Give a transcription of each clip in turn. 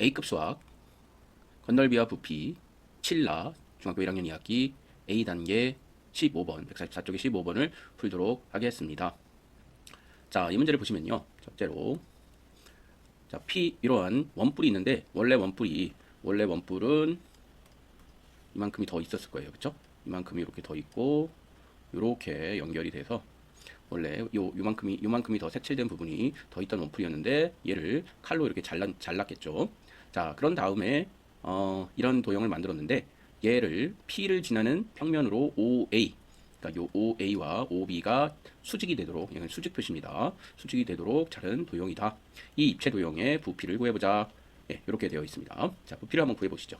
A급 수학 건널비와 부피 7라 중학교 1학년 2학기 A단계 15번 144쪽의 15번을 풀도록 하겠습니다. 자, 이 문제를 보시면요. 첫째로 자, P 이러한 원뿔이 있는데 원래 원뿔이 원래 원뿔은 이만큼이 더 있었을 거예요. 그렇죠? 이만큼이 이렇게 더 있고 이렇게 연결이 돼서 원래 요 요만큼이 요만큼이 더 색칠된 부분이 더 있던 원뿔이었는데 얘를 칼로 이렇게 잘라 잘랐겠죠. 자, 그런 다음에 어, 이런 도형을 만들었는데 얘를 P를 지나는 평면으로 OA 그러니까 요 OA와 OB가 수직이 되도록 이건 수직 표시입니다. 수직이 되도록 자른 도형이다. 이 입체 도형의 부피를 구해보자. 예, 이렇게 되어 있습니다. 자, 부피를 한번 구해보시죠.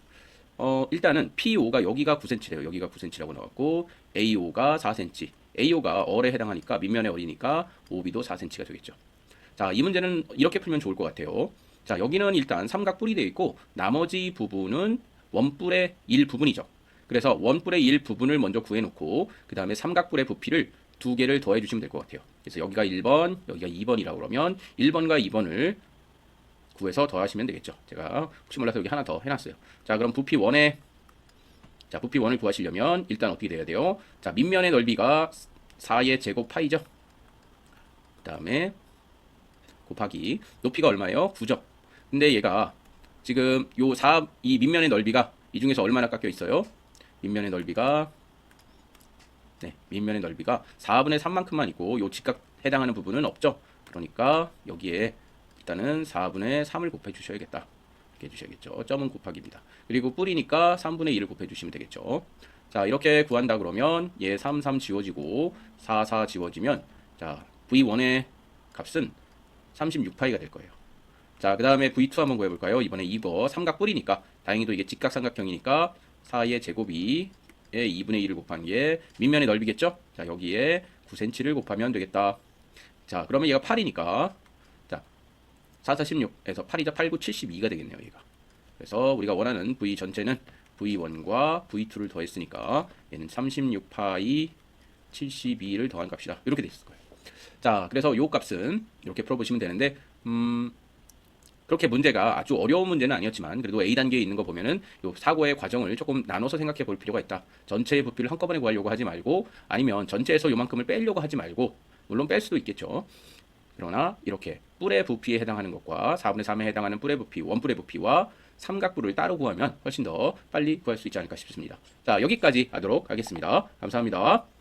어, 일단은 PO가 여기가 9cm래요. 여기가 9cm라고 나왔고 AO가 4cm. AO가 얼에 해당하니까 밑면의 얼이니까 OB도 4cm가 되겠죠. 자, 이 문제는 이렇게 풀면 좋을 것 같아요. 자, 여기는 일단 삼각 뿔이 되어 있고 나머지 부분은 원뿔의 일부분이죠. 그래서 원뿔의 일부분을 먼저 구해 놓고 그 다음에 삼각뿔의 부피를 두 개를 더해 주시면 될 것 같아요. 그래서 여기가 1번, 여기가 2번이라고 그러면 1번과 2번을 구해서 더하시면 되겠죠. 제가 혹시 몰라서 여기 하나 더 해놨어요. 자, 그럼 부피 원의 자, 부피 원을 구하시려면 일단 어떻게 돼야 돼요? 자, 밑면의 넓이가 4의 제곱 파이죠. 그 다음에 곱하기 높이가 얼마예요? 9죠. 근데 얘가 지금 요 4, 이 밑면의 넓이가 이 중에서 얼마나 깎여 있어요? 밑면의 넓이가 네, 밑면의 넓이가 4분의 3만큼만 있고 요 직각 해당하는 부분은 없죠. 그러니까 여기에 일단은 4분의 3을 곱해 주셔야겠다. 해주셔야겠죠. 점은 곱하기입니다. 그리고 뿌리니까 3분의 2를 곱해 주시면 되겠죠. 자, 이렇게 구한다 그러면 얘 3, 3 지워지고 4, 4 지워지면 자, V1의 값은 36파이가 될 거예요. 자, 그 다음에 V2 한번 구해볼까요? 이번에 2번 삼각 뿌리니까 다행히도 이게 직각삼각형이니까 4의 제곱이 에 2분의 1을 곱한 게 밑면의 넓이겠죠? 자, 여기에 9cm를 곱하면 되겠다. 자, 그러면 얘가 8이니까 자, 4, 4, 16에서 8이자 8, 9, 72가 되겠네요, 얘가. 그래서 우리가 원하는 V 전체는 V1과 V2를 더했으니까 얘는 36파이 72를 더한 값이다. 이렇게 돼 있을 거예요. 자, 그래서 요 값은 이렇게 풀어보시면 되는데, 음, 그렇게 문제가 아주 어려운 문제는 아니었지만 그래도 A 단계에 있는 거 보면은 요 사고의 과정을 조금 나눠서 생각해 볼 필요가 있다. 전체의 부피를 한꺼번에 구하려고 하지 말고 아니면 전체에서 요만큼을 빼려고 하지 말고 물론 뺄 수도 있겠죠. 그러나 이렇게 뿔의 부피에 해당하는 것과 4분의 3에 해당하는 뿔의 부피, 원뿔의 부피와 삼각뿔을 따로 구하면 훨씬 더 빨리 구할 수 있지 않을까 싶습니다. 자, 여기까지 하도록 하겠습니다. 감사합니다.